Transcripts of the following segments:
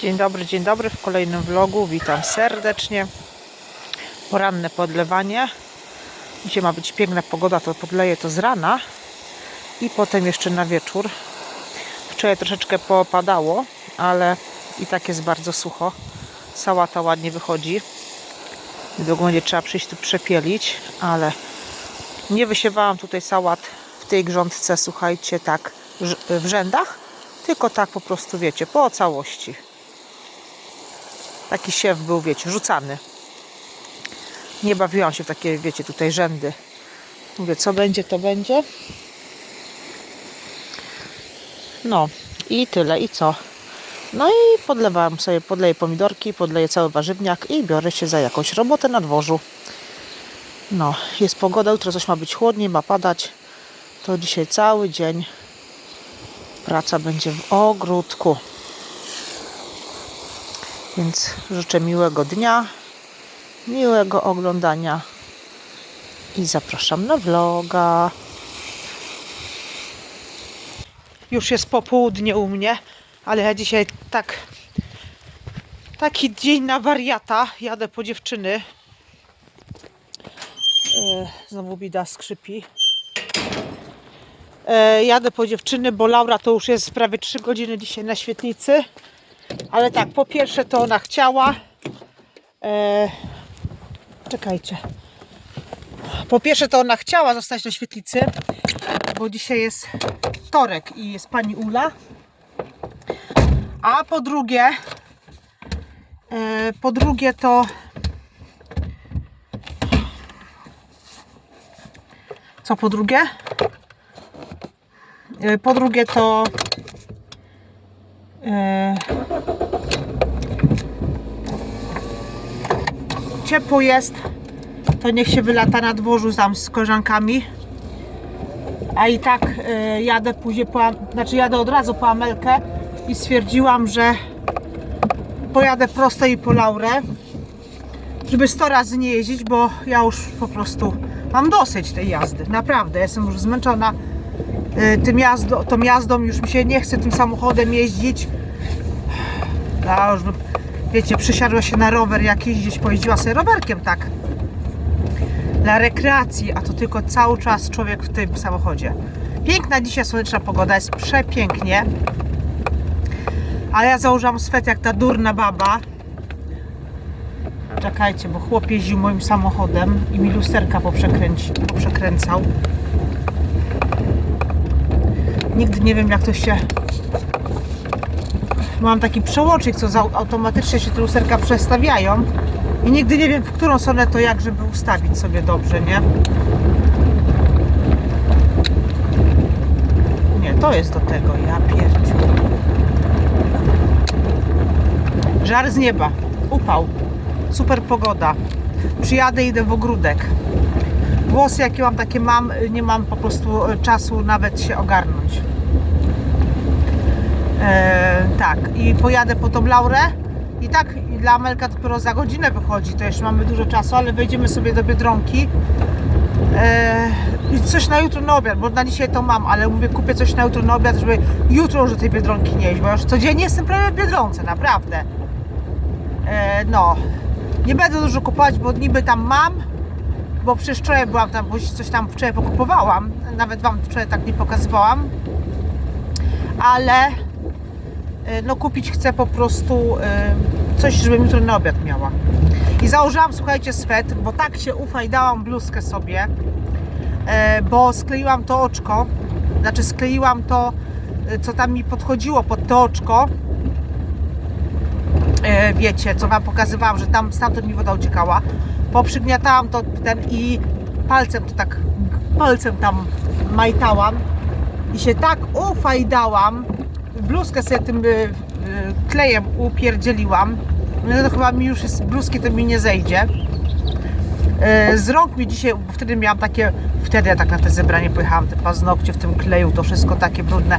Dzień dobry, dzień dobry w kolejnym vlogu. Witam serdecznie. Poranne podlewanie. Dzisiaj ma być piękna pogoda, to podleję to z rana i potem jeszcze na wieczór. Wczoraj troszeczkę popadało, ale i tak jest bardzo sucho. Sałata ładnie wychodzi. Niedługo będzie trzeba przyjść tu przepielić, ale nie wysiewałam tutaj sałat w tej grządce, słuchajcie, tak w rzędach, tylko tak po prostu, wiecie, po całości. Taki siew był, wiecie, rzucany. Nie bawiłam się w takie, wiecie, tutaj rzędy. Mówię, co będzie, to będzie. No i tyle, i co? No i podlewam sobie, podleję pomidorki, podleję cały warzywniak i biorę się za jakąś robotę na dworzu. No, jest pogoda, jutro coś ma być chłodniej, ma padać. To dzisiaj cały dzień praca będzie w ogródku. Więc życzę miłego dnia, miłego oglądania i zapraszam na vloga. Już jest popołudnie u mnie, ale ja dzisiaj tak taki dzień na wariata. Jadę po dziewczyny. E, Znowu bida skrzypi. E, Jadę po dziewczyny, bo Laura to już jest prawie 3 godziny dzisiaj na świetlicy. Ale tak, po pierwsze to ona chciała. E, czekajcie. Po pierwsze to ona chciała zostać na świetlicy, bo dzisiaj jest wtorek i jest pani Ula. A po drugie, e, po drugie to co po drugie? E, Po drugie to e, ciepło jest, to niech się wylata na dworzu tam z koleżankami. A i tak e, jadę później po, znaczy jadę od razu po Amelkę i stwierdziłam, że pojadę prosto i po Laurę, żeby 100 razy nie jeździć, bo ja już po prostu mam dosyć tej jazdy. Naprawdę, jestem już zmęczona e, tym jazdo, tą jazdą, już mi się nie chce tym samochodem jeździć. Ja już wiecie, przysiadła się na rower jakiś, gdzieś pojeździła sobie rowerkiem, tak. Dla rekreacji, a to tylko cały czas człowiek w tym samochodzie. Piękna dzisiaj słoneczna pogoda, jest przepięknie. Ale ja założyłam swet jak ta durna baba. Czekajcie, bo chłop jeździł moim samochodem i mi lusterka poprzekręcał. Nigdy nie wiem jak to się mam taki przełącznik, co automatycznie się te lusterka przestawiają i nigdy nie wiem, w którą stronę to jak, żeby ustawić sobie dobrze, nie? Nie, to jest do tego, ja pierdziu. Żar z nieba, upał, super pogoda. Przyjadę, idę w ogródek. Włosy jakie mam, takie mam, nie mam po prostu e, czasu nawet się ogarnąć. E, tak, i pojadę po tą Laurę. I tak dla Amelka dopiero za godzinę wychodzi, to jeszcze mamy dużo czasu, ale wejdziemy sobie do Biedronki. E, I coś na jutro na obiad, bo na dzisiaj to mam, ale mówię, kupię coś na jutro na obiad, żeby jutro już do tej Biedronki nie bo już codziennie jestem prawie w Biedronce, naprawdę. E, no, nie będę dużo kupować, bo niby tam mam, bo przecież wczoraj byłam tam, bo coś tam wczoraj pokupowałam, nawet Wam wczoraj tak nie pokazywałam, ale no kupić chcę po prostu e, coś, żebym jutro na obiad miała. I założyłam, słuchajcie, swet, bo tak się ufajdałam bluzkę sobie, e, bo skleiłam to oczko, znaczy skleiłam to, e, co tam mi podchodziło pod to oczko. E, wiecie, co Wam pokazywałam, że tam stamtąd mi woda uciekała. Poprzygniatałam to ten i palcem to tak, palcem tam majtałam i się tak ufajdałam, bluzkę sobie tym y, y, klejem upierdzieliłam, no to chyba mi już z bluzki to mi nie zejdzie. Y, Z rąk mi dzisiaj, wtedy miałam takie, wtedy ja tak na te zebranie pojechałam, te paznokcie w tym kleju, to wszystko takie brudne.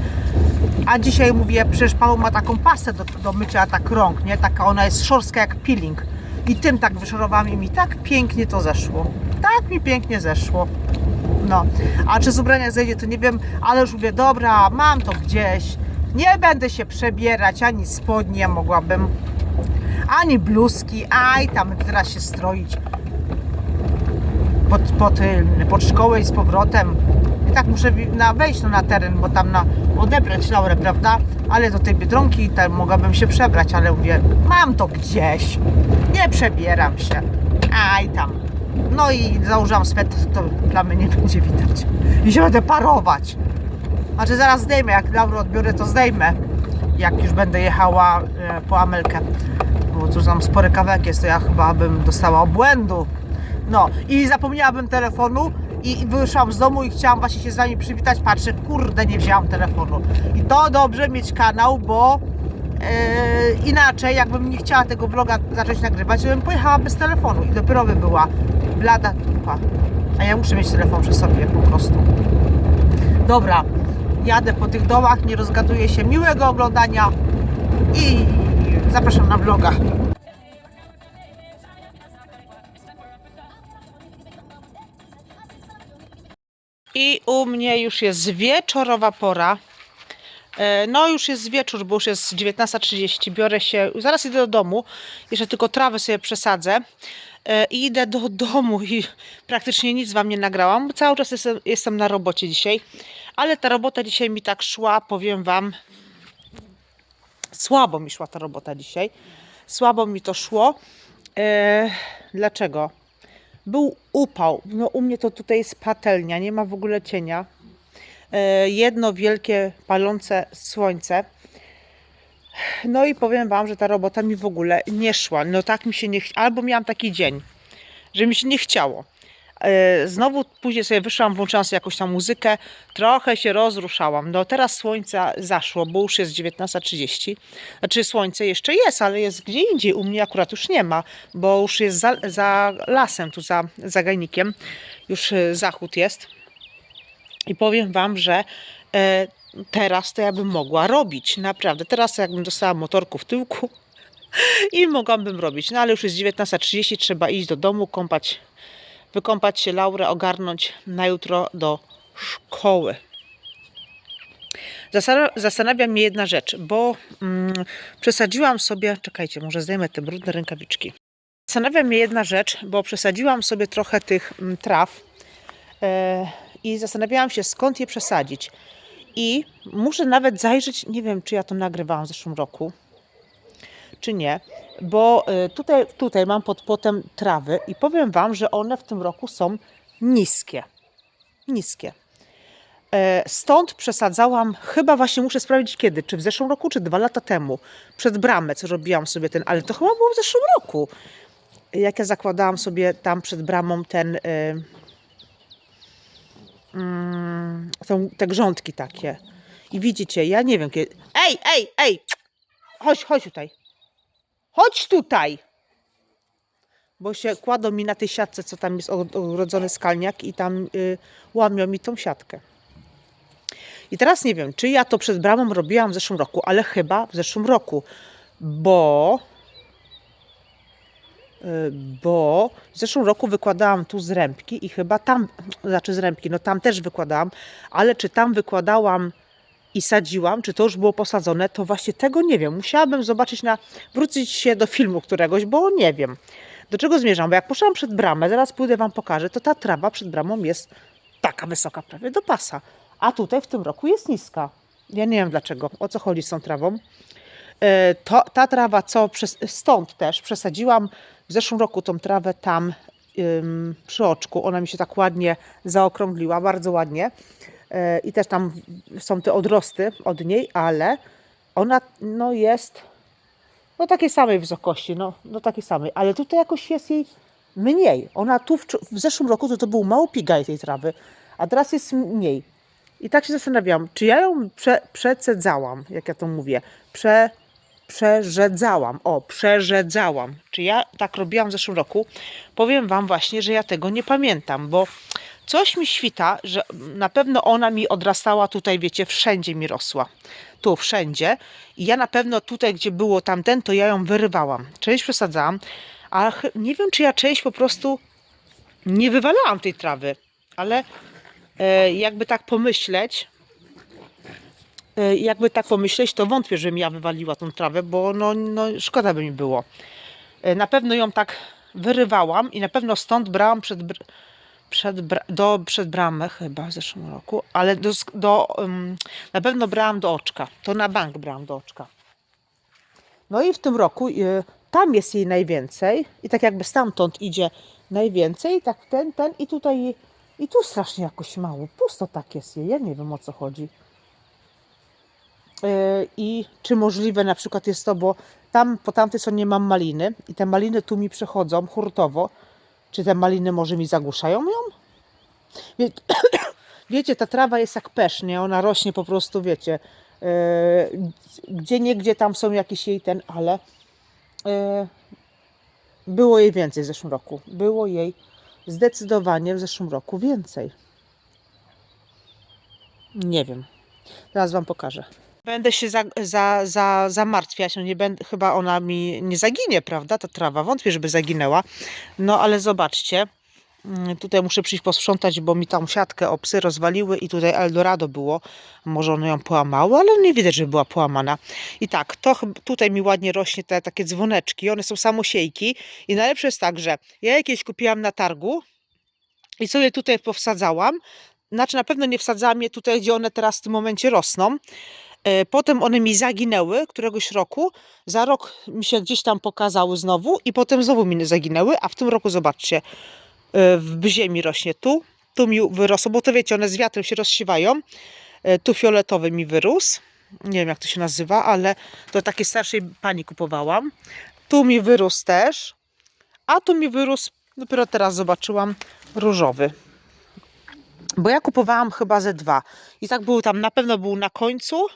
A dzisiaj mówię, przecież Paweł ma taką pastę do, do mycia tak rąk, nie? Taka ona jest szorstka jak peeling. I tym tak wyszorowałam i mi tak pięknie to zeszło. Tak mi pięknie zeszło. No, a czy z ubrania zejdzie, to nie wiem, ale już mówię, dobra, mam to gdzieś. Nie będę się przebierać, ani spodnie mogłabym, ani bluzki, aj tam teraz się stroić pod, pod, y, pod szkołę i z powrotem. I tak muszę na, wejść no, na teren, bo tam na, odebrać Laurę, prawda? Ale do tej Biedronki tam mogłabym się przebrać, ale mówię, mam to gdzieś. Nie przebieram się. Aj tam. No i założyłam swetr, to plamy nie będzie widać. I się będę parować. Znaczy zaraz zdejmę, jak Laurę odbiorę, to zdejmę. Jak już będę jechała e, po Amelkę. Bo tu tam spory kawałek jest, to ja chyba bym dostała obłędu. No i zapomniałabym telefonu i wyszłam z domu i chciałam właśnie się z wami przywitać. Patrzę, kurde, nie wzięłam telefonu. I to dobrze mieć kanał, bo e, inaczej, jakbym nie chciała tego vloga zacząć nagrywać, to bym pojechała bez telefonu i dopiero by była blada tupa. A ja muszę mieć telefon przy sobie po prostu. Dobra, jadę po tych dołach, nie rozgaduję się. Miłego oglądania i zapraszam na vloga. I u mnie już jest wieczorowa pora. E, No już jest wieczór, bo już jest 19.30. Biorę się, zaraz idę do domu. Jeszcze tylko trawę sobie przesadzę. E, I idę do domu i praktycznie nic wam nie nagrałam. Cały czas jestem, jestem na robocie dzisiaj. Ale ta robota dzisiaj mi tak szła, powiem wam. Słabo mi szła ta robota dzisiaj. Słabo mi to szło. E, dlaczego? Był upał. No u mnie to tutaj jest patelnia, nie ma w ogóle cienia. E, jedno wielkie palące słońce. No i powiem Wam, że ta robota mi w ogóle nie szła. No tak mi się nie. Albo miałam taki dzień, że mi się nie chciało. E, Znowu później sobie wyszłam, włączyłam sobie jakąś tam muzykę, trochę się rozruszałam. No teraz słońce zaszło, bo już jest 19.30. Znaczy słońce jeszcze jest, ale jest gdzie indziej. U mnie akurat już nie ma, bo już jest za, za lasem, tu za zagajnikiem. Już e, zachód jest. I powiem Wam, że e, teraz to ja bym mogła robić. Naprawdę. Teraz jakbym dostała motorku w tyłku i mogłabym robić. No ale już jest 19.30, trzeba iść do domu, kąpać, wykąpać się Laurę, ogarnąć na jutro do szkoły. Zastanawia mnie jedna rzecz, bo mm, przesadziłam sobie, czekajcie, może zdejmę te brudne rękawiczki. Zastanawia mnie jedna rzecz, bo przesadziłam sobie trochę tych mm, traw e, i zastanawiałam się, skąd je przesadzić. I muszę nawet zajrzeć, nie wiem, czy ja to nagrywałam w zeszłym roku, czy nie, bo e, tutaj, tutaj mam pod płotem trawy i powiem Wam, że one w tym roku są niskie. Niskie. E, Stąd przesadzałam, chyba właśnie muszę sprawdzić kiedy, czy w zeszłym roku, czy dwa lata temu, przed bramę, co robiłam sobie ten, ale to chyba było w zeszłym roku. Jak ja zakładałam sobie tam przed bramą ten, y, mm, są te grządki takie. I widzicie, ja nie wiem kiedy. Ej, ej, ej! Chodź, chodź tutaj. Chodź tutaj! Bo się kładą mi na tej siatce, co tam jest ogrodzony skalniak i tam y, łamią mi tą siatkę. I teraz nie wiem, czy ja to przed bramą robiłam w zeszłym roku, ale chyba w zeszłym roku, bo y, bo w zeszłym roku wykładałam tu zrębki i chyba tam, znaczy zrębki, no tam też wykładałam, ale czy tam wykładałam i sadziłam, czy to już było posadzone, to właśnie tego nie wiem. Musiałabym zobaczyć na, wrócić się do filmu któregoś, bo nie wiem. Do czego zmierzam? Bo jak poszłam przed bramę, zaraz pójdę Wam pokażę, to ta trawa przed bramą jest taka wysoka, prawie do pasa. A tutaj w tym roku jest niska. Ja nie wiem dlaczego, o co chodzi z tą trawą. E, To, ta trawa, co przez, stąd też przesadziłam w zeszłym roku tą trawę tam ym, przy oczku. Ona mi się tak ładnie zaokrągliła, bardzo ładnie. E, I też tam są te odrosty od niej, ale ona no, jest no takiej samej wysokości, no, no takiej samej, ale tutaj jakoś jest jej mniej. Ona tu w, w zeszłym roku to, to był mało pigaj tej trawy, a teraz jest mniej. I tak się zastanawiałam, czy ja ją prze, przecedzałam, jak ja to mówię, prze, przerzedzałam, o, przerzedzałam. Czy ja tak robiłam w zeszłym roku? Powiem Wam właśnie, że ja tego nie pamiętam, bo coś mi świta, że na pewno ona mi odrastała tutaj, wiecie, wszędzie mi rosła. Tu, wszędzie. I ja na pewno tutaj, gdzie było tamten, to ja ją wyrywałam. Część przesadzałam, a ch- nie wiem, czy ja część po prostu nie wywalałam tej trawy, ale e, jakby tak pomyśleć, E, Jakby tak pomyśleć, to wątpię, żebym ja wywaliła tą trawę, bo no, no szkoda by mi było. E, Na pewno ją tak wyrywałam i na pewno stąd brałam przed, przed, do, przed bramę chyba w zeszłym roku, ale do, do, ym, na pewno brałam do oczka. To na bank brałam do oczka. No i w tym roku y, tam jest jej najwięcej i tak jakby stamtąd idzie najwięcej, tak ten, ten i tutaj i tu strasznie jakoś mało, pusto tak jest jej, ja nie wiem o co chodzi. Y, I czy możliwe na przykład jest to, bo tam po tamtej stronie mam maliny i te maliny tu mi przechodzą hurtowo, czy te maliny może mi zagłuszają ją? Wie, wiecie, ta trawa jest jak pesz, nie? Ona rośnie po prostu, wiecie, yy, gdzie nie, gdzie tam są jakieś jej ten, ale yy, było jej więcej w zeszłym roku. Było jej zdecydowanie w zeszłym roku więcej. Nie wiem. Teraz Wam pokażę. Będę się za, za, za, zamartwiać, no nie będę, chyba ona mi nie zaginie, prawda, ta trawa, wątpię, żeby zaginęła, no ale zobaczcie, Mm, Tutaj muszę przyjść posprzątać, bo mi tam siatkę o psy rozwaliły i tutaj Eldorado było. Może one ją połamały, ale nie widać, żeby była połamana. I tak, to tutaj mi ładnie rośnie te takie dzwoneczki. One są samosiejki. I najlepsze jest tak, że ja jakieś kupiłam na targu i sobie tutaj powsadzałam. Znaczy na pewno nie wsadzałam je tutaj, gdzie one teraz w tym momencie rosną. E, Potem one mi zaginęły któregoś roku. Za rok mi się gdzieś tam pokazały znowu i potem znowu mi zaginęły, a w tym roku zobaczcie, e, w ziemi rośnie tu, tu mi wyrosło, bo to wiecie, one z wiatrem się rozsiewają. E, Tu fioletowy mi wyrósł. Nie wiem jak to się nazywa, ale to takiej starszej pani kupowałam. Tu mi wyrósł też, a tu mi wyrósł, dopiero teraz zobaczyłam, różowy. Bo ja kupowałam chyba ze dwa. I tak był tam, na pewno był na końcu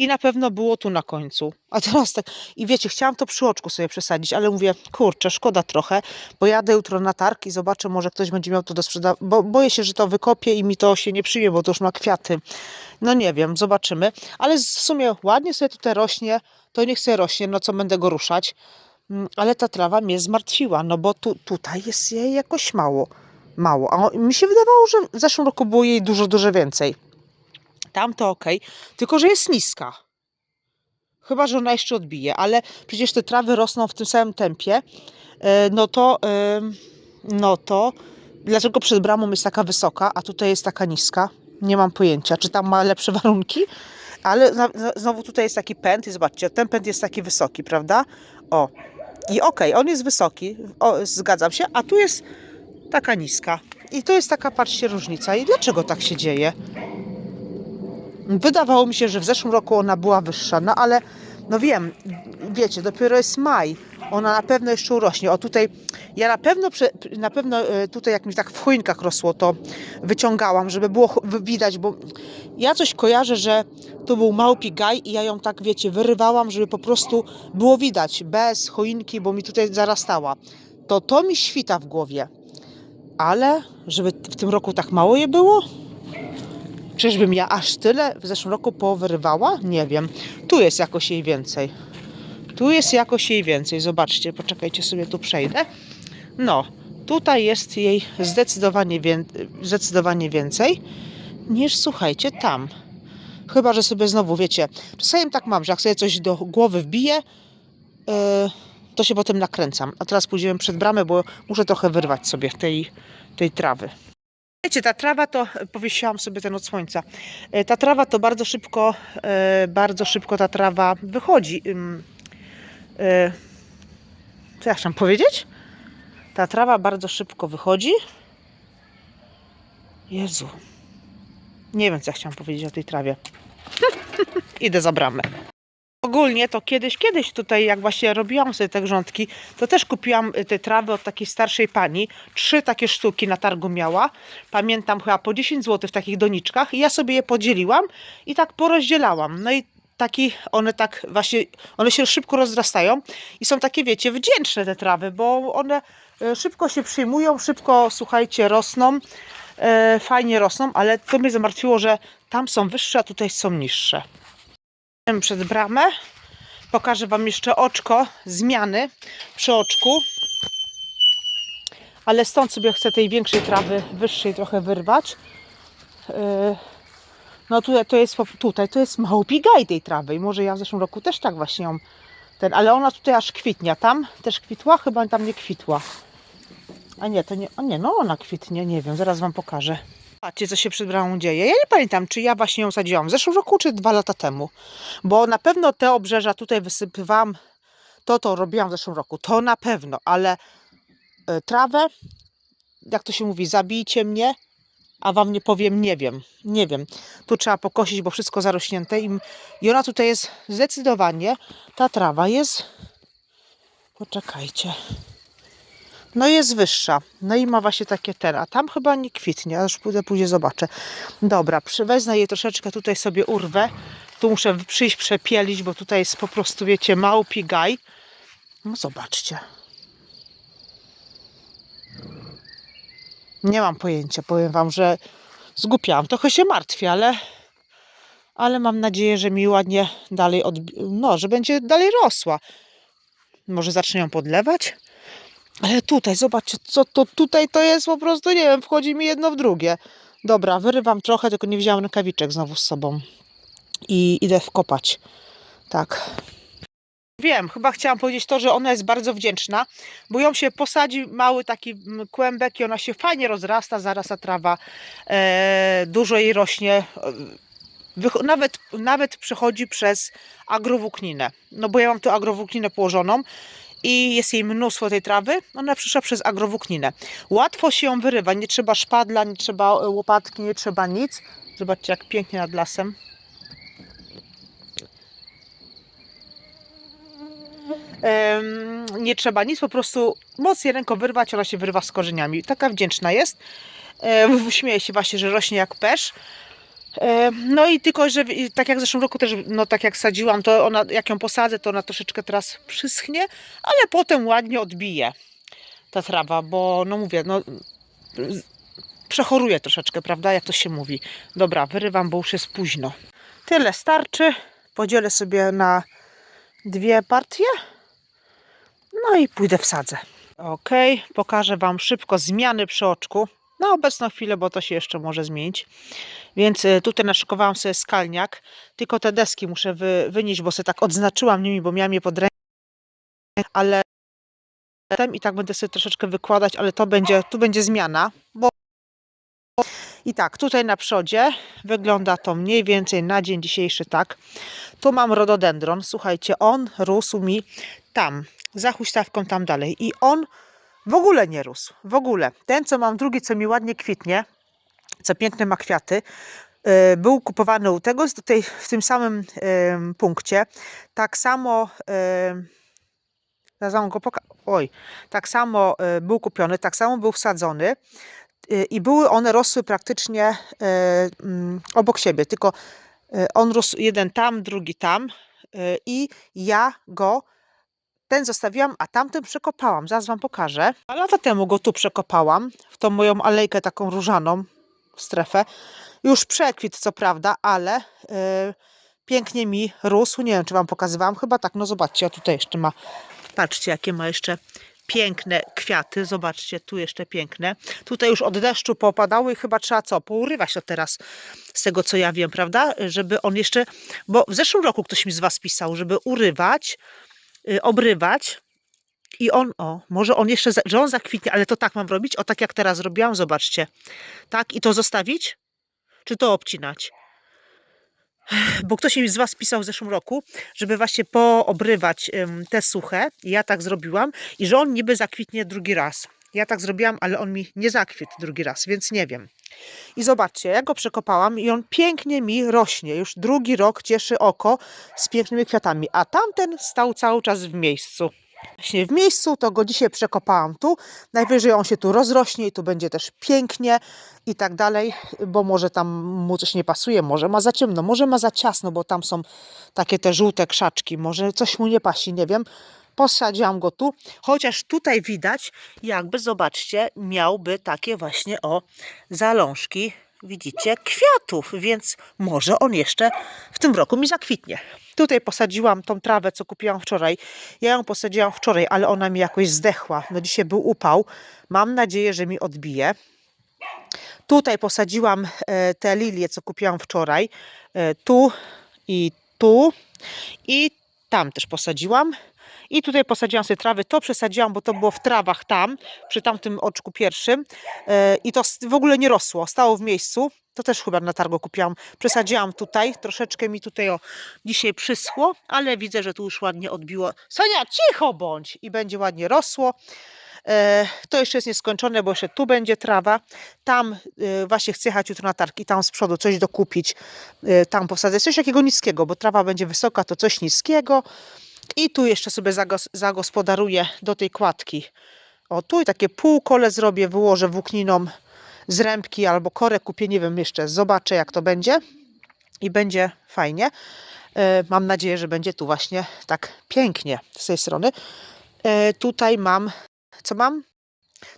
i na pewno było tu na końcu. A teraz tak, i wiecie, chciałam to przy oczku sobie przesadzić, ale mówię, kurczę, szkoda trochę, bo jadę jutro na targ i zobaczę, może ktoś będzie miał to do sprzedaży, bo boję się, że to wykopię i mi to się nie przyjmie, bo to już ma kwiaty. No nie wiem, zobaczymy. Ale w sumie ładnie sobie tutaj rośnie, to niech sobie rośnie, no co będę go ruszać. Mm, Ale ta trawa mnie zmartwiła, no bo tu, tutaj jest jej jakoś mało. Mało. A mi się wydawało, że w zeszłym roku było jej dużo, dużo więcej. Tam to ok, tylko że jest niska. Chyba, że ona jeszcze odbije, ale przecież te trawy rosną w tym samym tempie. e, No to, no to dlaczego przed bramą jest taka wysoka, a tutaj jest taka niska? Nie mam pojęcia, czy tam ma lepsze warunki, ale znowu tutaj jest taki pęd i zobaczcie, ten pęd jest taki wysoki, prawda? O, i okej, on jest wysoki, o, zgadzam się, a tu jest taka niska. I to jest taka, patrzcie, różnica. I dlaczego tak się dzieje? Wydawało mi się, że w zeszłym roku ona była wyższa, no ale no wiem, wiecie, dopiero jest maj. Ona na pewno jeszcze urośnie. O tutaj, ja na pewno, na pewno e, tutaj jak mi tak w choinkach rosło, to wyciągałam, żeby było widać, bo ja coś kojarzę, że to był małpi gaj i ja ją tak, wiecie, wyrywałam, żeby po prostu było widać, bez choinki, bo mi tutaj zarastała. To to mi świta w głowie. Ale żeby w tym roku tak mało je było? Czyżbym ja aż tyle w zeszłym roku powyrywała? Nie wiem. Tu jest jakoś jej więcej. Tu jest jakoś jej więcej. Zobaczcie, poczekajcie sobie, tu przejdę. No, tutaj jest jej zdecydowanie, zdecydowanie więcej niż, słuchajcie, tam. Chyba, że sobie znowu, wiecie, czasami tak mam, że jak sobie coś do głowy wbiję, yy, to się potem nakręcam. A teraz pójdziemy przed bramę, bo muszę trochę wyrwać sobie tej, tej trawy. Wiecie, ta trawa to, powiesiłam sobie ten od słońca, E, ta trawa to bardzo szybko, e, bardzo szybko ta trawa wychodzi. E, Co ja chciałam powiedzieć? Ta trawa bardzo szybko wychodzi. Jezu. Nie wiem, co ja chciałam powiedzieć o tej trawie. Idę za bramę. Ogólnie to kiedyś, kiedyś tutaj jak właśnie robiłam sobie te grządki, to też kupiłam y, te trawy od takiej starszej pani. Trzy takie sztuki na targu miała. Pamiętam chyba po 10 zł w takich doniczkach i ja sobie je podzieliłam i tak porozdzielałam. No i taki, one tak właśnie, one się szybko rozrastają i są takie, wiecie, wdzięczne te trawy, bo one y, szybko się przyjmują, szybko, słuchajcie, rosną, e, fajnie rosną, ale to mnie zamartwiło, że tam są wyższe, a tutaj są niższe przed bramę. Pokażę Wam jeszcze oczko zmiany przy oczku. Ale stąd sobie chcę tej większej trawy, wyższej trochę wyrwać. Yy, No tutaj to jest, tutaj to jest małpigaj tej trawy i może ja w zeszłym roku też tak właśnie ją ten, ale ona tutaj aż kwitnie. Tam też kwitła? Chyba tam nie kwitła. A nie, to nie, a nie, no ona kwitnie, nie wiem, zaraz wam pokażę. Patrzcie, co się przed bramą dzieje. Ja nie pamiętam, czy ja właśnie ją sadziłam w zeszłym roku, czy dwa lata temu. Bo na pewno te obrzeża tutaj wysypywałam, to to robiłam w zeszłym roku. To na pewno, ale e, trawę, jak to się mówi, zabijcie mnie, a wam nie powiem, nie wiem, nie wiem. Tu trzeba pokosić, bo wszystko zarośnięte i, i ona tutaj jest zdecydowanie, ta trawa jest, poczekajcie, no jest wyższa, no i ma właśnie takie ten, a tam chyba nie kwitnie, aż pójdę, później zobaczę. Dobra, wezmę je troszeczkę, tutaj sobie urwę, tu muszę przyjść przepielić, bo tutaj jest po prostu, wiecie, małpi gaj. No zobaczcie. Nie mam pojęcia, powiem wam, że zgupiałam. Trochę się martwię, ale, ale mam nadzieję, że mi ładnie dalej odbi- no, że będzie dalej rosła. Może zacznę ją podlewać? Ale tutaj, zobaczcie, co to tutaj to jest po prostu, nie wiem, wchodzi mi jedno w drugie. Dobra, wyrywam trochę, tylko nie wziąłem rękawiczek znowu z sobą. I idę wkopać. Tak. Wiem, chyba chciałam powiedzieć to, że ona jest bardzo wdzięczna, bo ją się posadzi mały taki mm, kłębek i ona się fajnie rozrasta, zarasta trawa, e, dużo jej rośnie. e, nawet, nawet przechodzi przez agrowłókninę. No bo ja mam tu agrowłókninę położoną i jest jej mnóstwo tej trawy. Ona przyszła przez agrowłókninę. Łatwo się ją wyrywa, nie trzeba szpadla, nie trzeba e, łopatki, nie trzeba nic. Zobaczcie, jak pięknie nad lasem. Em, nie trzeba nic, po prostu mocniej ręką wyrwać, ona się wyrywa z korzeniami. Taka wdzięczna jest. E, śmieję się właśnie, że rośnie jak pesz. E, No i tylko, że tak jak w zeszłym roku też, no tak jak sadziłam, to ona, jak ją posadzę, to ona troszeczkę teraz przyschnie, ale potem ładnie odbije ta trawa, bo no mówię, no przechoruje troszeczkę, prawda, jak to się mówi. Dobra, wyrywam, bo już jest późno. Tyle starczy. Podzielę sobie na dwie partie. No i pójdę wsadzę. Ok, pokażę Wam szybko zmiany przy oczku. Na obecną chwilę, bo to się jeszcze może zmienić. Więc e, tutaj naszykowałam sobie skalniak. Tylko te deski muszę wy, wynieść, bo sobie tak odznaczyłam nimi, bo miałam je pod ręką. Aletem i tak będę sobie troszeczkę wykładać, ale to będzie, tu będzie zmiana, bo i tak, tutaj na przodzie wygląda to mniej więcej na dzień dzisiejszy tak. Tu mam rododendron, słuchajcie, on rósł mi tam, za huśtawką tam dalej i on w ogóle nie rósł, w ogóle. Ten, co mam drugi, co mi ładnie kwitnie, co piękne ma kwiaty, yy, był kupowany u tego, tutaj w tym samym punkcie. Tak samo, wam go poka- oj, tak samo yy, był kupiony, tak samo był wsadzony yy, i były one rosły praktycznie mm, obok siebie, tylko on rósł jeden tam, drugi tam i ja go ten zostawiłam, a tamten przekopałam. Zaraz wam pokażę. A lata temu go tu przekopałam, w tą moją alejkę taką różaną strefę. Już przekwit, co prawda, ale yy, pięknie mi rósł. Nie wiem, czy wam pokazywałam. Chyba tak, no zobaczcie, a tutaj jeszcze ma, patrzcie, jakie ma jeszcze piękne kwiaty. Zobaczcie, tu jeszcze piękne. Tutaj już od deszczu popadały i chyba trzeba co? Pourywać to teraz, z tego co ja wiem, prawda? Żeby on jeszcze, bo w zeszłym roku ktoś mi z was pisał, żeby urywać, obrywać i on, o, może on jeszcze, że on zakwitnie, ale to tak mam robić, o tak jak teraz zrobiłam, zobaczcie. Tak, i to zostawić? Czy to obcinać? Bo ktoś z Was pisał w zeszłym roku, żeby właśnie poobrywać te suche. Ja tak zrobiłam i że on niby zakwitnie drugi raz. Ja tak zrobiłam, ale on mi nie zakwitł drugi raz, więc nie wiem. I zobaczcie, ja go przekopałam i on pięknie mi rośnie. Już drugi rok cieszy oko z pięknymi kwiatami, a tamten stał cały czas w miejscu. Właśnie w miejscu, to go dzisiaj przekopałam tu. Najwyżej on się tu rozrośnie i tu będzie też pięknie i tak dalej, bo może tam mu coś nie pasuje, może ma za ciemno, może ma za ciasno, bo tam są takie te żółte krzaczki, może coś mu nie pasi, nie wiem. Posadziłam go tu, chociaż tutaj widać, jakby zobaczcie, miałby takie właśnie o zalążki, widzicie, kwiatów, więc może on jeszcze w tym roku mi zakwitnie. Tutaj posadziłam tą trawę, co kupiłam wczoraj. Ja ją posadziłam wczoraj, ale ona mi jakoś zdechła. No dzisiaj był upał. Mam nadzieję, że mi odbije. Tutaj posadziłam e, te lilie, co kupiłam wczoraj. E, tu i tu. I tam też posadziłam. I tutaj posadziłam sobie trawy. To przesadziłam, bo to było w trawach tam, przy tamtym oczku pierwszym. E, I to w ogóle nie rosło, stało w miejscu. To też chyba na targu kupiłam. Przesadziłam tutaj, troszeczkę mi tutaj o dzisiaj przyschło, ale widzę, że tu już ładnie odbiło. Sonia, cicho bądź! I będzie ładnie rosło. E, To jeszcze jest nieskończone, bo jeszcze tu będzie trawa. Tam e, właśnie chcę jechać jutro na targ i tam z przodu coś dokupić. Tam posadzę coś takiego niskiego, bo trawa będzie wysoka, to coś niskiego. I tu jeszcze sobie zagos- zagospodaruję do tej kładki. O, tu i takie półkole zrobię, wyłożę włókniną z rębki albo korę kupię, nie wiem jeszcze, zobaczę jak to będzie. I będzie fajnie. E, Mam nadzieję, że będzie tu właśnie tak pięknie z tej strony. E, Tutaj mam, co mam?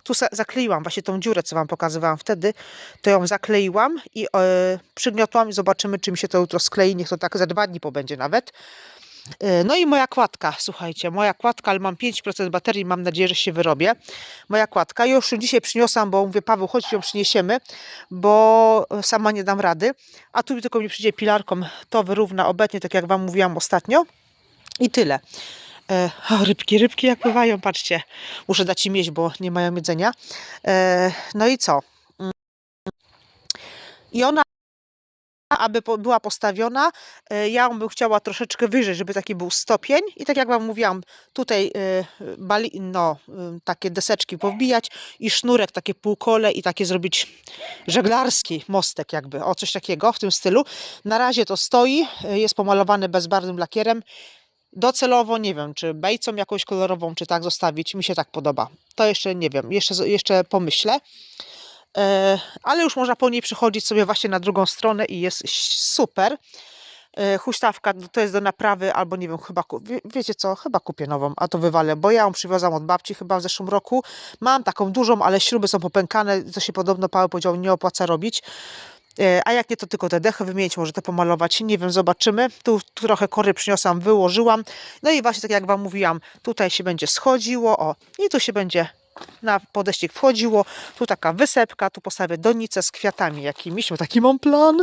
Tu zakleiłam właśnie tą dziurę, co Wam pokazywałam wtedy. To ją zakleiłam i e, przygniotłam i zobaczymy, czy mi się to jutro sklei. Niech to tak za dwa dni pobędzie nawet. E, No i moja kładka, słuchajcie, moja kładka, ale mam 5% baterii, mam nadzieję, że się wyrobię. Moja kładka, już ją dzisiaj przyniosłam, bo mówię, Paweł, chodź ją przyniesiemy, bo sama nie dam rady. A tu tylko mi przyjdzie pilarką, to wyrówna obecnie, tak jak Wam mówiłam ostatnio. I tyle. E, o, rybki, rybki jak pływają, patrzcie. Muszę dać im jeść, bo nie mają jedzenia. E, no i co? Mm. I ona, aby po- była postawiona, e, ja ją bym chciała troszeczkę wyżej, żeby taki był stopień. I tak jak Wam mówiłam, tutaj e, bali, no, e, takie deseczki powbijać i sznurek, takie półkole i takie zrobić żeglarski mostek jakby, o coś takiego w tym stylu. Na razie to stoi, jest pomalowane bezbarwnym lakierem. Docelowo nie wiem, czy bejcą jakąś kolorową, czy tak zostawić. Mi się tak podoba. To jeszcze nie wiem, jeszcze, jeszcze pomyślę. E, ale już można po niej przychodzić sobie właśnie na drugą stronę i jest super. E, huśtawka no to jest do naprawy, albo nie wiem, chyba, wie, wiecie co, chyba kupię nową, a to wywalę, bo ja ją przywiozłam od babci chyba w zeszłym roku. Mam taką dużą, ale śruby są popękane, to się podobno Paweł powiedział, nie opłaca robić. E, A jak nie, to tylko te dechy wymienić, może te pomalować. Nie wiem, zobaczymy. Tu trochę kory przyniosłam, wyłożyłam. No i właśnie tak jak Wam mówiłam, tutaj się będzie schodziło, o, i tu się będzie na podeścik wchodziło. Tu taka wysepka, tu postawię donicę z kwiatami jakimiś, bo taki mam plan.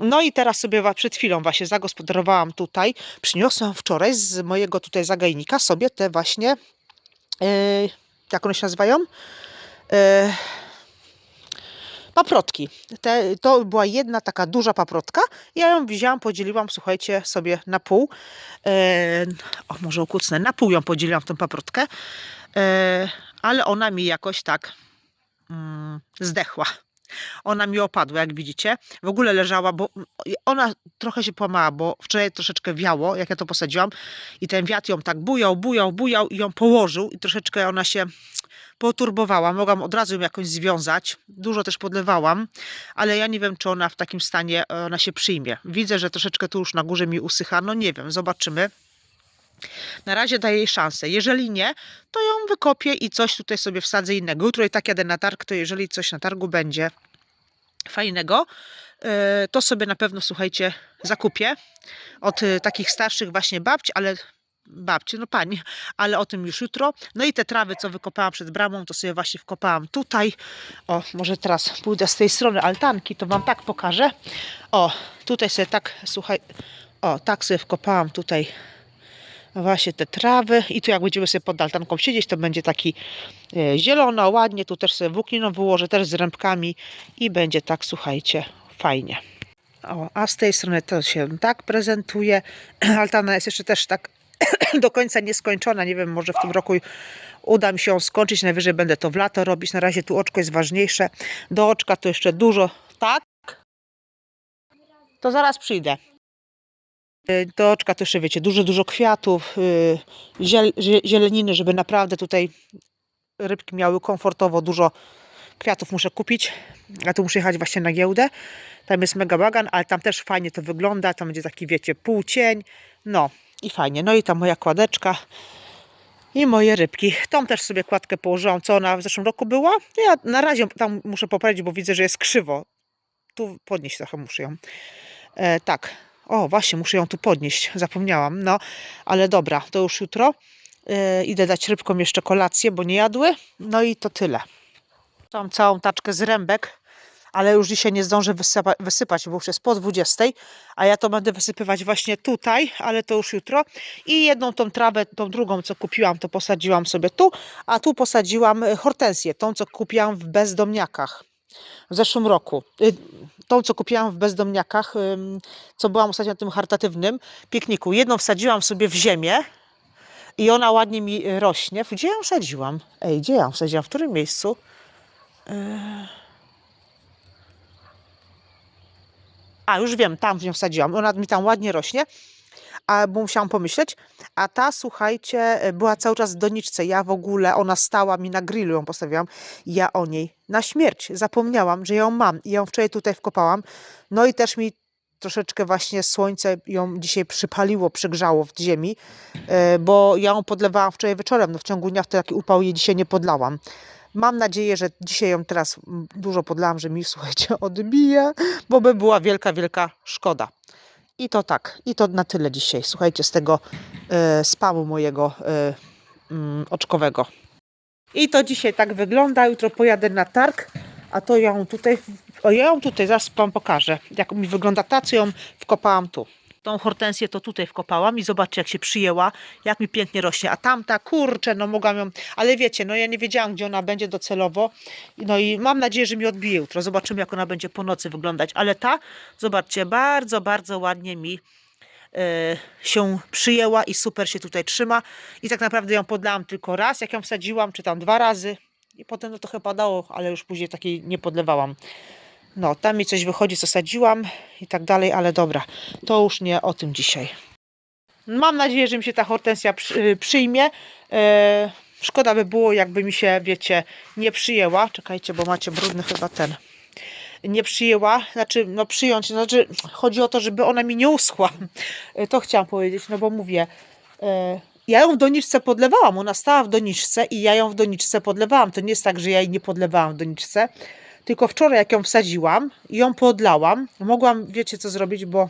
No i teraz sobie przed chwilą właśnie zagospodarowałam tutaj. Przyniosłam wczoraj z mojego tutaj zagajnika sobie te właśnie, e, jak one się nazywają? E, paprotki. Te, to była jedna taka duża paprotka. Ja ją wzięłam, podzieliłam, słuchajcie, sobie na pół. E, o, może ukucnę. Na pół ją podzieliłam, tę paprotkę. Ale ona mi jakoś tak mm, zdechła. Ona mi opadła, jak widzicie. W ogóle leżała, bo ona trochę się połamała, bo wczoraj troszeczkę wiało, jak ja to posadziłam. I ten wiatr ją tak bujał, bujał, bujał i ją położył. I troszeczkę ona się poturbowała. Mogłam od razu ją jakoś związać. Dużo też podlewałam, ale ja nie wiem, czy ona w takim stanie e, ona się przyjmie. Widzę, że troszeczkę tu już na górze mi usycha. No nie wiem, zobaczymy. Na razie daję jej szansę. Jeżeli nie, to ją wykopię i coś tutaj sobie wsadzę innego. Jutro i tak jadę na targ, to jeżeli coś na targu będzie fajnego, e, to sobie na pewno, słuchajcie, zakupię od e, takich starszych właśnie babci, ale babci, no pani, ale o tym już jutro. No i te trawy, co wykopałam przed bramą, to sobie właśnie wkopałam tutaj. O, może teraz pójdę z tej strony altanki, to wam tak pokażę. O, tutaj sobie tak, słuchaj, o, tak sobie wkopałam tutaj właśnie te trawy i tu jak będziemy sobie pod altanką siedzieć, to będzie taki e, zielono, ładnie, tu też sobie włókniną wyłożę, też z rębkami i będzie tak, słuchajcie, fajnie. O, a z tej strony to się tak prezentuje. Altana jest jeszcze też tak do końca nieskończona. Nie wiem, może w tym roku uda mi się ją skończyć. Najwyżej będę to w lato robić. Na razie tu oczko jest ważniejsze. Do oczka to jeszcze dużo. Tak? To zaraz przyjdę. Y, Do jeszcze, wiecie, dużo, dużo kwiatów, y, ziel, zie- zieleniny, żeby naprawdę tutaj rybki miały komfortowo dużo kwiatów muszę kupić. A tu muszę jechać właśnie na giełdę. Tam jest mega bagan, ale tam też fajnie to wygląda. Tam będzie taki, wiecie, półcień. No i fajnie. No i ta moja kładeczka i moje rybki. Tą też sobie kładkę położyłam, co ona w zeszłym roku była. Ja na razie tam muszę poprawić, bo widzę, że jest krzywo. Tu podnieść trochę muszę ją. E, tak. O, właśnie, muszę ją tu podnieść. Zapomniałam. No, ale dobra, to już jutro. E, idę dać rybkom jeszcze kolację, bo nie jadły. No i to tyle. Tą całą taczkę z rębek ale już dzisiaj nie zdążę wysypa, wysypać, bo już jest po 20, a ja to będę wysypywać właśnie tutaj, ale to już jutro. I jedną tą trawę, tą drugą, co kupiłam, to posadziłam sobie tu, a tu posadziłam e, hortensję, tą, co kupiłam w bezdomniakach w zeszłym roku. Y, Tą, co kupiłam w bezdomniakach, co byłam ostatnio na tym charytatywnym pikniku. Jedną wsadziłam sobie w ziemię i ona ładnie mi rośnie. Gdzie ją wsadziłam? Ej, gdzie ją wsadziłam? W którym miejscu? A, już wiem, tam ją wsadziłam. Ona mi tam ładnie rośnie, a, musiałam pomyśleć. A ta, słuchajcie, e, była cały czas w doniczce. Ja w ogóle, ona stała mi na grillu, ją postawiłam. Ja o niej na śmierć zapomniałam, że ją mam. I ją wczoraj tutaj wkopałam. No i też mi troszeczkę właśnie słońce ją dzisiaj przypaliło, przygrzało w ziemi, e, bo ja ją podlewałam wczoraj wieczorem. No w ciągu dnia w taki upał jej dzisiaj nie podlałam. Mam nadzieję, że dzisiaj ją teraz dużo podlałam, że mi, słuchajcie, odbije, bo by była wielka, wielka szkoda. I to tak, i to na tyle dzisiaj. Słuchajcie, z tego e, spamu mojego e, mm, oczkowego. I to dzisiaj tak wygląda. Jutro pojadę na targ, a to ją tutaj, o ja ją tutaj, zaraz wam pokażę, jak mi wygląda ta, co ją wkopałam tu. Tą hortensję to tutaj wkopałam i zobaczcie, jak się przyjęła, jak mi pięknie rośnie. A tamta, kurczę, no mogłam ją, ale wiecie, no ja nie wiedziałam, gdzie ona będzie docelowo. No i mam nadzieję, że mi odbije jutro. Zobaczymy, jak ona będzie po nocy wyglądać. Ale ta, zobaczcie, bardzo, bardzo ładnie mi e, się przyjęła i super się tutaj trzyma. I tak naprawdę ją podlałam tylko raz, jak ją wsadziłam, czy tam dwa razy. I potem no trochę padało, ale już później takiej nie podlewałam. No, tam mi coś wychodzi, co sadziłam i tak dalej, ale dobra, to już nie o tym dzisiaj. Mam nadzieję, że mi się ta hortensja przy, przyjmie. E, szkoda by było, jakby mi się, wiecie, nie przyjęła. Czekajcie, bo macie brudny chyba ten. Nie przyjęła, znaczy, no przyjąć, znaczy, chodzi o to, żeby ona mi nie uschła. E, To chciałam powiedzieć, no bo mówię, e, ja ją w doniczce podlewałam, ona stała w doniczce i ja ją w doniczce podlewałam. To nie jest tak, że ja jej nie podlewałam w doniczce, tylko wczoraj jak ją wsadziłam i ją podlałam, mogłam, wiecie co zrobić, bo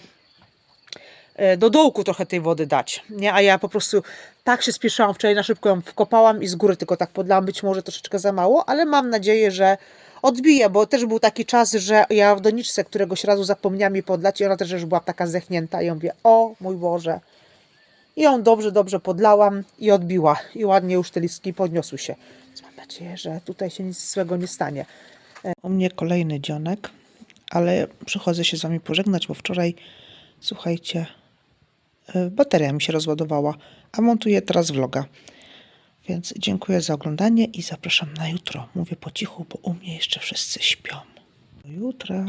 e, do dołku trochę tej wody dać, nie? A ja po prostu tak się spieszyłam wczoraj, na szybko ją wkopałam i z góry tylko tak podlałam, być może troszeczkę za mało, ale mam nadzieję, że odbije, bo też był taki czas, że ja w doniczce któregoś razu zapomniałam jej podlać i ona też już była taka zechnięta i ją mówię, o mój Boże. I ją dobrze, dobrze podlałam i odbiła. I ładnie już te listki podniosły się. Więc mam nadzieję, że tutaj się nic złego nie stanie. U mnie kolejny dzionek, ale przychodzę się z Wami pożegnać, bo wczoraj, słuchajcie, e, bateria mi się rozładowała, a montuję teraz vloga. Więc dziękuję za oglądanie i zapraszam na jutro. Mówię po cichu, bo u mnie jeszcze wszyscy śpią. Do jutra.